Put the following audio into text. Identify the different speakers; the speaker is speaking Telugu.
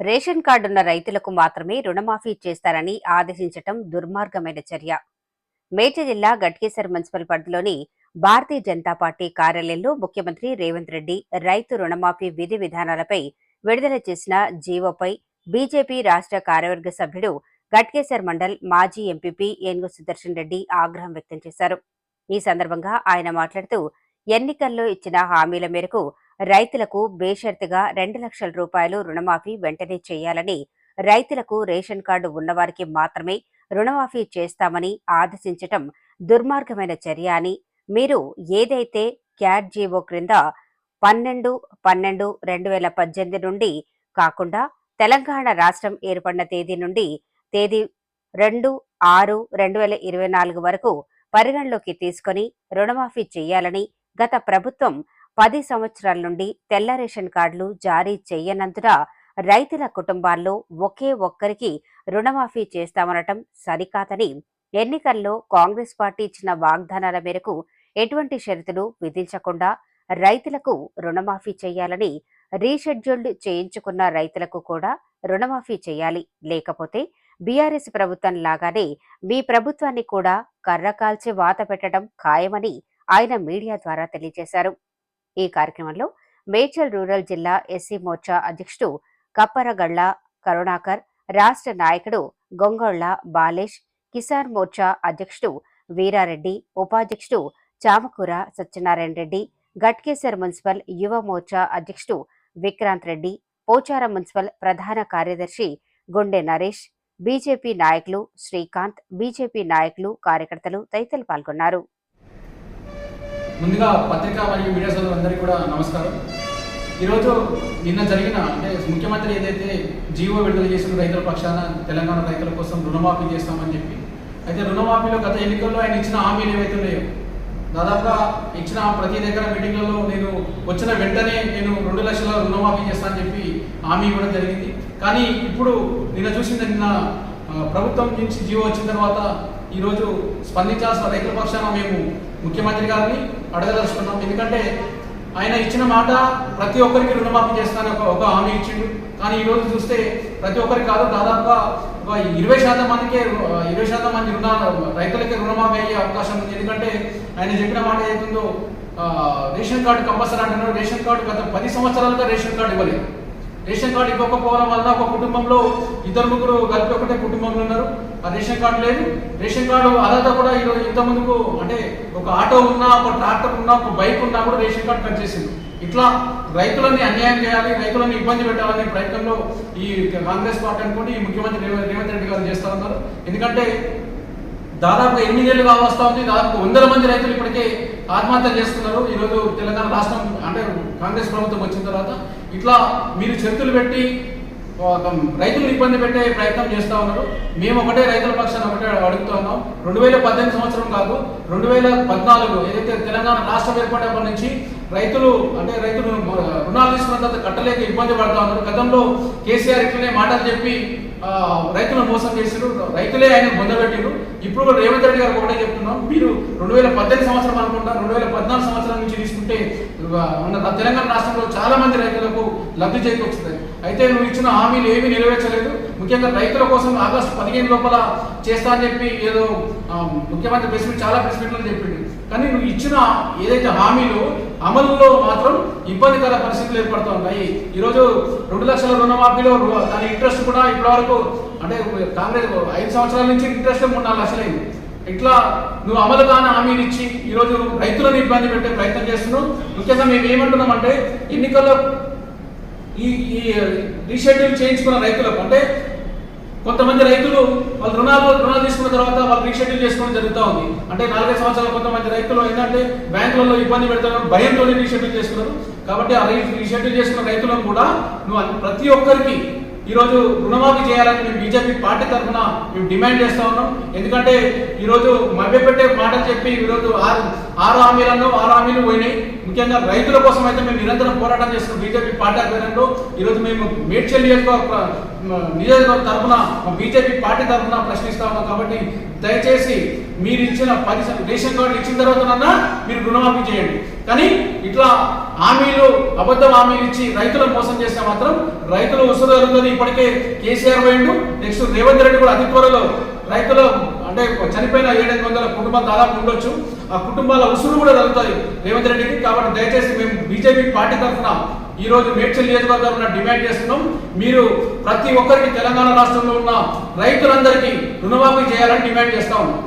Speaker 1: రేషన్ కార్డున్న రైతులకు మాత్రమే రుణమాఫీ చేస్తారని ఆదేశించటం దుర్మార్గమైన చర్య. మేడ్చల్ జిల్లా గట్కేసర్ మున్సిపల్ పరిధిలోని భారతీయ జనతా పార్టీ కార్యాలయంలో ముఖ్యమంత్రి రేవంత్ రెడ్డి రైతు రుణమాఫీ విధి విధానాలపై విడుదల చేసిన జీవోపై బీజేపీ రాష్ట్ర కార్యవర్గ సభ్యుడు గట్కేసర్ మండల్ మాజీ ఎంపీపీ ఏనుగు సుదర్శన్ రెడ్డి ఆగ్రహం వ్యక్తం చేశారు. ఈ సందర్భంగా ఆయన మాట్లాడుతూ ఎన్నికల్లో ఇచ్చిన హామీల మేరకు రైతులకు బేషరతుగా రెండు లక్షల రూపాయలు రుణమాఫీ వెంటనే చేయాలని రైతులకు రేషన్ కార్డు ఉన్నవారికి మాత్రమే రుణమాఫీ చేస్తామని ఆదేశించటం దుర్మార్గమైన చర్య అని మీరు ఏదైతే క్యాట్ జీవో క్రింద పన్నెండు పన్నెండు రెండు వేల పద్దెనిమిది నుండి కాకుండా తెలంగాణ రాష్ట్రం ఏర్పడిన తేదీ నుండి తేదీ రెండు ఆరు రెండు వేల ఇరవై నాలుగు వరకు పరిగణలోకి తీసుకొని రుణమాఫీ చేయాలని గత ప్రభుత్వం పది సంవత్సరాల నుండి తెల్ల రేషన్ కార్డులు జారీ చేయనందున రైతుల కుటుంబాల్లో ఒకే ఒక్కరికి రుణమాఫీ చేస్తామనటం సరికాదని ఎన్నికల్లో కాంగ్రెస్ పార్టీ ఇచ్చిన వాగ్దానాల మేరకు ఎటువంటి షరతులు విధించకుండా రైతులకు రుణమాఫీ చేయాలని రీషెడ్యూల్డ్ చేయించుకున్న రైతులకు కూడా రుణమాఫీ చేయాలి. లేకపోతే బీఆర్ఎస్ ప్రభుత్వం లాగానే మీ ప్రభుత్వాన్ని కూడా కర్రకాల్చి వాత పెట్టడం ఖాయమని ఆయన మీడియా ద్వారా తెలియజేశారు. ఈ కార్యక్రమంలో మేడ్చల్ రూరల్ జిల్లా ఎస్సీ మోర్చా అధ్యక్షుడు కప్పరగళ్ళ కరుణాకర్ రాష్ట్ర నాయకుడు గొంగొళ్ళ బాలేష్ కిసాన్ మోర్చా అధ్యక్షుడు వీరారెడ్డి ఉపాధ్యక్షుడు చామకూర సత్యనారాయణ రెడ్డి గట్కేసర్ మున్సిపల్ యువ మోర్చా అధ్యక్షుడు విక్రాంత్ రెడ్డి పోచారం మున్సిపల్ ప్రధాన కార్యదర్శి గుండె నరేష్ బీజేపీ నాయకులు శ్రీకాంత్ బీజేపీ నాయకులు కార్యకర్తలు తదితరులు పాల్గొన్నారు.
Speaker 2: ముందుగా పత్రికా మరియు మీడియా సోదరులందరికీ కూడా నమస్కారం. ఈరోజు నిన్న జరిగిన అంటే ముఖ్యమంత్రి ఏదైతే జీవో విడుదల చేసిన రైతుల పక్షాన తెలంగాణ రైతుల కోసం రుణమాఫీ చేస్తామని చెప్పి అయితే రుణమాఫీలో గత ఎన్నికల్లో ఆయన ఇచ్చిన హామీలు ఏవైతే ఉన్నాయో దాదాపుగా ఇచ్చిన ప్రతి దగ్గర మీటింగ్లలో నేను వచ్చిన వెంటనే నేను రెండు లక్షల రుణమాఫీ చేస్తానని చెప్పి హామీ ఇవ్వడం జరిగింది. కానీ ఇప్పుడు నిన్న చూసింది నిన్న ప్రభుత్వం నుంచి జీవో వచ్చిన తర్వాత ఈరోజు స్పందించాల్సిన రైతుల పక్షాన మేము ముఖ్యమంత్రి గారిని అడగదలుచుకున్నాం. ఎందుకంటే ఆయన ఇచ్చిన మాట ప్రతి ఒక్కరికి రుణమాఫీ చేస్తానని ఒక ఒక హామీ ఇచ్చిండు. కానీ ఈ రోజు చూస్తే ప్రతి ఒక్కరికి కాదు దాదాపుగా ఒక ఇరవై శాతం మందికే ఇరవై శాతం మంది రుణాలు రైతులకే రుణమాఫీ అయ్యే అవకాశం ఉంది. ఎందుకంటే ఆయన చెప్పిన మాట ఏదైతుందో రేషన్ కార్డు కంపల్సరీ అంటున్నారు. రేషన్ కార్డు గత పది సంవత్సరాలుగా రేషన్ కార్డు ఇవ్వలేదు. రేషన్ కార్డు ఇవ్వకపోవడం వల్ల ఒక కుటుంబంలో ఇద్దరు ముగ్గురు కలిపి ఒకటే కుటుంబంలో ఉన్నారు. ఆ రేషన్ కార్డు లేదు. రేషన్ కార్డు అదంతా కూడా ఈరోజు ఇంతమందికు అంటే ఒక ఆటో ఉన్నా ఒక ట్రాక్టర్ ఉన్నా ఒక బైక్ ఉన్నా కూడా రేషన్ కార్డు కట్ చేసింది ఇట్లా రైతులని అన్యాయం చేయాలి రైతులను ఇబ్బంది పెట్టాలనే ప్రయత్నంలో ఈ కాంగ్రెస్ పార్టీ అనుకోండి ఈ ముఖ్యమంత్రి రేవంత్ రెడ్డి గారు చేస్తారన్నారు. ఎందుకంటే ఎందుకంటే దాదాపు ఎనిమిదేళ్ళు కావస్తా ఉంది. దాదాపు వందల మంది రైతులు ఇప్పటికే ఆత్మహత్య చేస్తున్నారు. ఈరోజు తెలంగాణ రాష్ట్రం అంటే కాంగ్రెస్ ప్రభుత్వం వచ్చిన తర్వాత ఇట్లా మీరు చేతులు పెట్టి రైతులు ఇబ్బంది పెట్టే ప్రయత్నం చేస్తూ ఉన్నారు. మేము ఒకటే రైతుల పక్షాన్ని ఒకటే అడుగుతా ఉన్నాం. రెండు వేల పద్దెనిమిది సంవత్సరం కాదు రెండు వేల పద్నాలుగు ఏదైతే తెలంగాణ రాష్ట్రం ఏర్పడినప్పటి నుంచి రైతులు అంటే రైతులు రుణాలు తీసుకున్న తర్వాత కట్టలేక ఇబ్బంది పడతా ఉన్నారు. గతంలో కేసీఆర్ ఇట్లనే మాటలు చెప్పి రైతులను మోసం చేసిరు రైతులే ఆయన పొందబెట్టిరు ఇప్పుడు కూడా రేవంత్ రెడ్డి గారు ఒకటే చెప్తున్నాం. మీరు రెండు వేల పద్దెనిమిది సంవత్సరం అనుకుంటా రెండు వేల పద్నాలుగు సంవత్సరాల నుంచి తీసుకుంటే మన తెలంగాణ రాష్ట్రంలో చాలా మంది రైతులకు లబ్ధి చేకూరుతుంది అయితే నువ్వు ఇచ్చిన హామీలు ఏమీ నెరవేర్చలేదు. ముఖ్యంగా రైతుల కోసం ఆగస్టు పదిహేను లోపల చేస్తా అని చెప్పి ఏదో ముఖ్యమంత్రి ప్రెస్ మీట్ చాలా ప్రెస్ మీట్లో చెప్పింది కానీ నువ్వు ఇచ్చిన ఏదైతే హామీలు అమలులో మాత్రం ఇబ్బందికర పరిస్థితులు ఏర్పడుతున్నాయి ఈరోజు రెండు లక్షల రుణమాఫీలో దాని ఇంట్రెస్ట్ కూడా ఇప్పటివరకు అంటే కాంగ్రెస్ ఐదు సంవత్సరాల నుంచి ఇంట్రెస్ట్ మూడు నాలుగు లక్షలైంది ఇట్లా నువ్వు అమలు కాని హామీలు ఇచ్చి ఈరోజు రైతులను ఇబ్బంది పెట్టే ప్రయత్నం చేస్తున్నావు. ముఖ్యంగా మేము ఏమంటున్నామంటే ఎన్నికల్లో ఈ ఈ రీషెడ్యూల్ చేయించుకున్న రైతులకు అంటే కొంతమంది రైతులు వాళ్ళు రుణాలు రుణాలు తీసుకున్న తర్వాత వాళ్ళు రీషెడ్యూల్ చేసుకోవడం జరుగుతూ ఉంది. అంటే నాలుగైదు సంవత్సరాలు కొంతమంది రైతులు ఏంటంటే బ్యాంకులలో ఇబ్బంది పెడతారు భయంతో రీషెడ్యూల్ చేసుకున్నారు. కాబట్టి ఆ రీషెడ్యూల్ చేసుకున్న రైతులను కూడా నువ్వు ప్రతి ఒక్కరికి ఈరోజు రుణమాఫీ చేయాలని మేము బీజేపీ పార్టీ తరఫున మేము డిమాండ్ చేస్తూ ఉన్నాం. ఎందుకంటే ఈరోజు మభ్యపెట్టే మాటలు చెప్పి ఈరోజు ఆరు ఆరు హామీలను ఆరు హామీలు పోయినాయి. ముఖ్యంగా రైతుల కోసం అయితే మేము నిరంతరం పోరాటం చేస్తున్నాం. బీజేపీ పార్టీ ఆధ్వర్యంలో ఈరోజు మేము మేడ్చల్ నియోజకవర్గ నియోజకవర్గ తరఫున బీజేపీ పార్టీ తరఫున ప్రశ్నిస్తా ఉన్నాం. కాబట్టి దయచేసి మీరు ఇచ్చిన పది రేషన్ కార్డు ఇచ్చిన తర్వాతనన్నా మీరు రుణమాఫీ చేయండి. కానీ ఇట్లా హామీలు అబద్ధం హామీలు ఇచ్చి రైతులను మోసం చేస్తే మాత్రం రైతులు ఉసురు ఇప్పటికే కేసీఆర్ పోయిండు. నెక్స్ట్ రేవంత్ రెడ్డి కూడా అతి త్వరలో రైతులు అంటే చనిపోయిన ఏడెనిమిది వందల కుటుంబాలు దాదాపు ఉండొచ్చు. ఆ కుటుంబాల ఉసురు కూడా తగ్గుతాయి. రేవంత్ రెడ్డికి కాబట్టి దయచేసి మేము బీజేపీ పార్టీ తరఫున ఈ రోజు మేడ్చల్ నియోజకవర్గం డిమాండ్ చేస్తున్నాం. మీరు ప్రతి ఒక్కరికి తెలంగాణ రాష్ట్రంలో ఉన్న రైతులందరికీ రుణమాఫీ చేయాలని డిమాండ్ చేస్తా ఉన్నాం.